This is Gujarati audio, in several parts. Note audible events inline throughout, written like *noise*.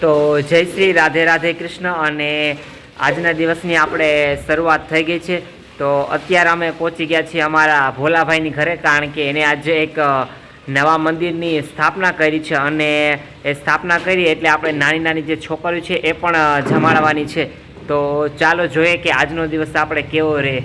તો જય શ્રી રાધે રાધે કૃષ્ણ અને આજના દિવસની આપણે શરૂઆત થઈ ગઈ છે. તો અત્યારે અમે પહોંચી ગયા છીએ અમારા ભોલાભાઈની ઘરે, કારણ કે એને આજે એક નવા મંદિરની સ્થાપના કરી છે અને એ સ્થાપના કરી એટલે આપણે નાની નાની જે છોકરીઓ છે એ પણ જમાડવાની છે. તો ચાલો જોઈએ કે આજનો દિવસ આપણે કેવો રહે.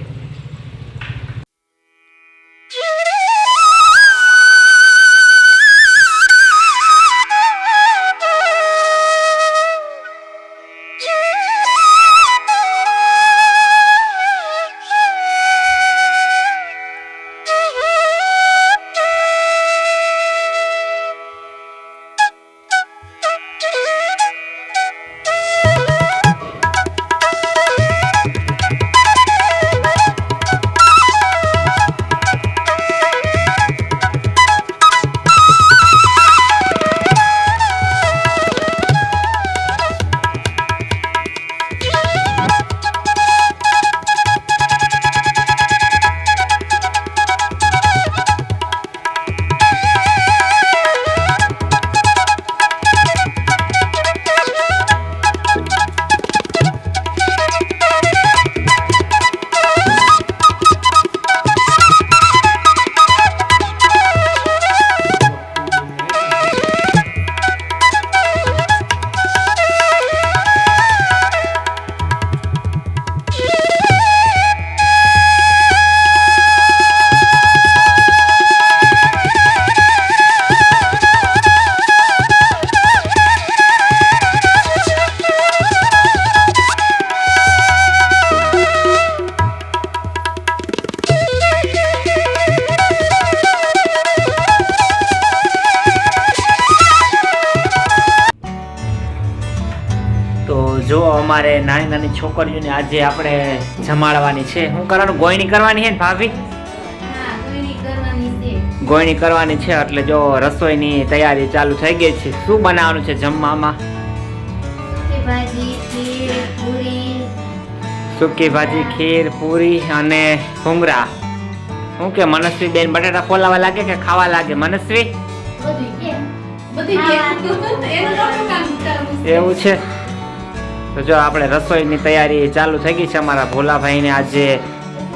જો અમારે નાની નાની છોકરીઓને આજે આપણે જમાડવાની છે. શું કરવાનું ગોયણી કરવાની છે ને ભાભી? હા. ગોયણી કરવાની છે એટલે જો રસોઈની તૈયારી ચાલુ થઈ ગઈ છે. શું બનાવવાનું છે જમવામાં? સૂકી ભાજી, ખીર, પૂરી. અને ભૂંગળા. શું કે મનસ્વી બેન બટાટા ફોલાવા લાગે કે ખાવા લાગે? મનસ્વી. એવું છે? તો જો આપણે રસોઈની તૈયારી ચાલુ થઈ ગઈ છે અમારા ભોલાભાઈને આજે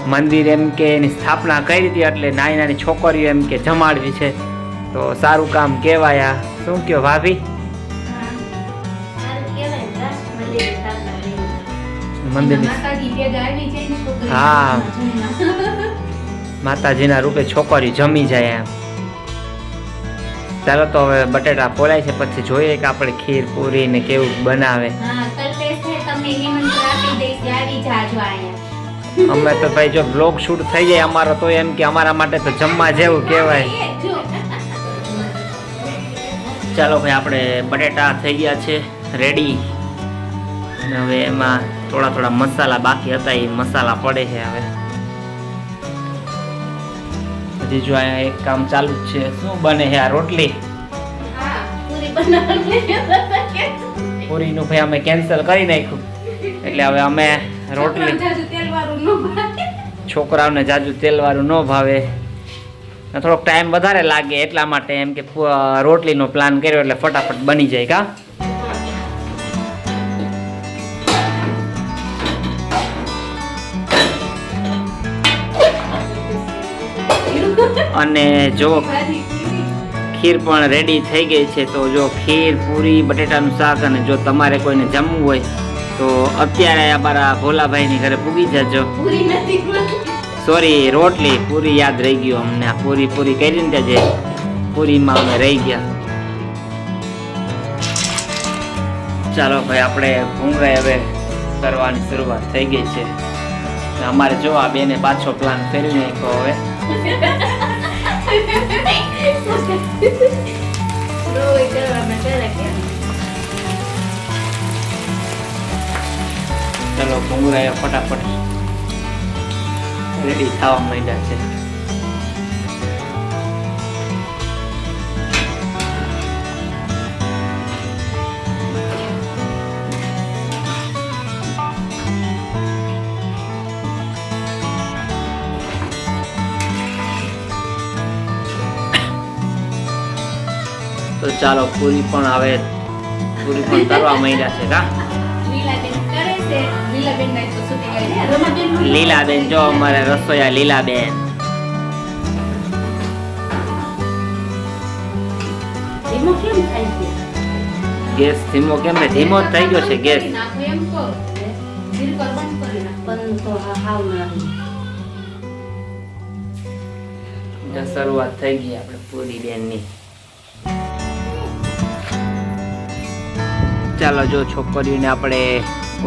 મંદિર એમ કે એની સ્થાપના કરી હતી એટલે નાની નાની છોકરીઓ એમ કે જમાડવી છે. તો સારું કામ કહેવાય. આ શું કહો ભાભી? મંદિરે હા. *laughs* માતાજીના રૂપે છોકરી જમી જાય એમ. ચાલો તો હવે બટેટા પોલાય છે પછી જોઈએ કે આપણે ખીર પૂરી ને કેવું બનાવે. તમને નિમંત્રણ આપી દઈશ, આવી જાજો અહીંયા. અમે તો ભાઈ જો બ્લોગ શૂટ થઈ જાય અમારો તો એમ કે અમારા માટે તો જમવા જેવું કહેવાય. ચાલો ભાઈ આપણે બટેટા થઈ ગયા છે રેડી અને હવે એમાં થોડા થોડા મસાલા બાકી હતા એ મસાલા પડે છે હવે. હજી જો અહીંયા એક કામ ચાલુ જ છે શું બને છે આ રોટલી? પૂરી નું ભાઈ અમે કેન્સલ કરી નાખ્યું. એટલે હવે અમે રોટલી છોકરાઓને જાજુ તેલવાળું ન ભાવે. થોડોક ટાઈમ વધારે લાગે એટલા માટે એમ કે રોટલીનો પ્લાન કર્યો એટલે ફટાફટ બની જાય કા? અને જો ખીર પણ રેડી થઈ ગઈ છે તો જો ખીર પૂરી બટેટાનું શાક અને જો તમારે કોઈને જમવું હોય તો અત્યારે અમારા ભોલાભાઈની ઘરે પૂગી જજો. પૂરી નથી પૂરી. સોરી રોટલી પૂરી યાદ રહી ગયું અમને. પૂરી પૂરી કરી ને જે પૂરીમાં અમે રહી ગયા. ચાલો ભાઈ આપણે ભૂંગળા હવે કરવાની શરૂઆત થઈ ગઈ છે. અમારે જો આ બેને પાછો પ્લાન ફેરવી નાખ્યો હવે. રોય a કરે કે. ચલો ભૂંગળા ફટાફટ રેડી થવા માંડ્યા છે તો ચાલો પૂરી પણ હવે પૂરી પણ કરવા માંડ્યા છે કા લીલાબેન કરે છે લીલાબેન જો અમારે રસોયા લીલાબેન. ગેસ ધીમો કેમ ને ધીમો જ થઈ ગયો છે ગેસ. શરૂઆત થઈ ગઈ આપણે પૂરી બેનની. ચાલો જો છોકરીઓને આપણે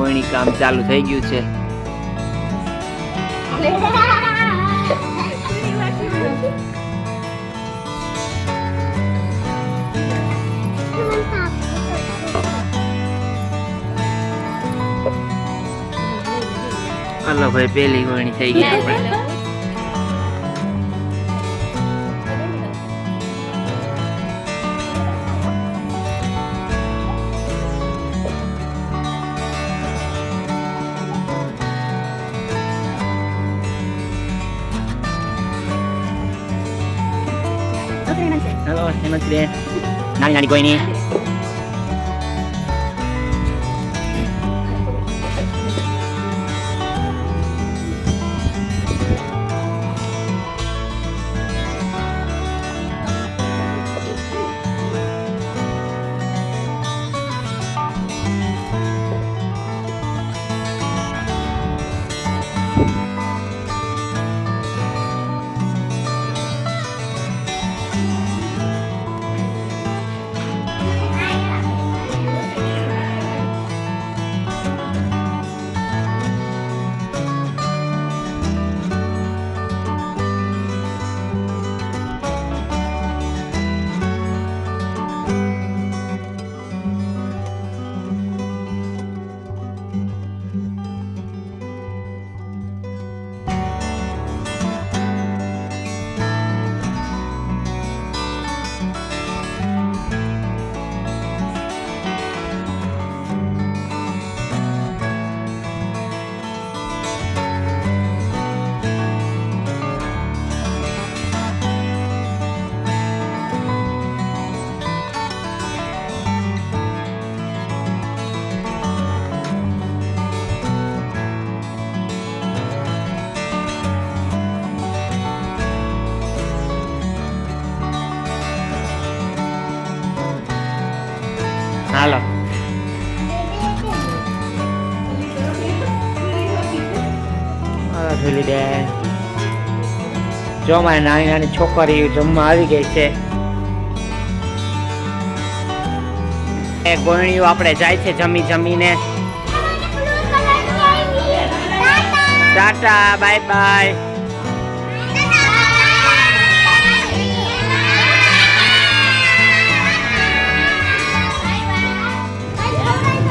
કોઈની કામ ચાલુ થઈ ગયું છે. હાલો ભાઈ પેલી કોઈની થઈ ગઈ આપણે. હેલો હેમંતબેન નાની નાની કોઈની હાલો હાલો. બેન જો મારી નાની નાની છોકરી જમવા આવી ગઈ છે. એ ગોળણીઓ આપણે જાય છે જમી જમીને. ટાટા બાય બાય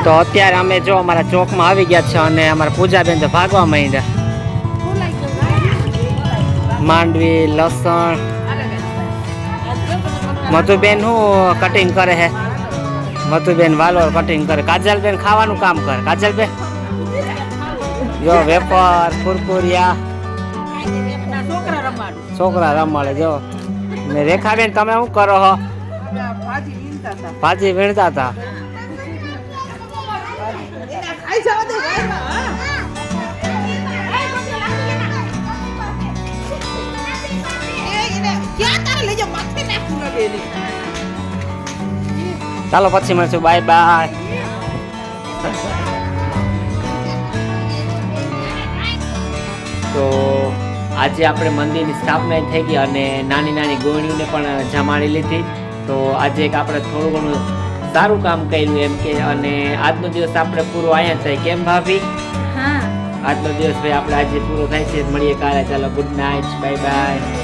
તો અત્યારે અમે જો અમારા ચોકમાં આવી ગયા છે અને અમારા પૂજાબેન તો ભાગવા માંડ્યા. માંડવી લસણ. મધુબેન શું કટિંગ કરે હે? મધુબેન વાલો કટિંગ કરે. કાજલબેન ખાવાનું કામ કરે. કાજલબેન? જો વેપાર કુરકુરિયા. છોકરા રમાડું જો. ને રેખાબેન તમે શું કરો હો? ભાજી ભાજી વીણતા હતા. બેની ચાલો પછી મળશું. બાય બાય તો આજે આપણે મંદિરની સ્થાપના થઈ ગઈ અને નાની નાની ગોળીઓને પણ જમાડી લીધી. તો આજે એક આપણે થોડું ઘણું સારું કામ કર્યું એમ કે અને આજનો દિવસ આપણે પૂરો અહીંયા થાય. કેમ ભાભી? આજનો દિવસ ભાઈ આપણે આજે પૂરો થાય છે. મળીએ કાલે. ચાલો ગુડ નાઇટ બાય બાય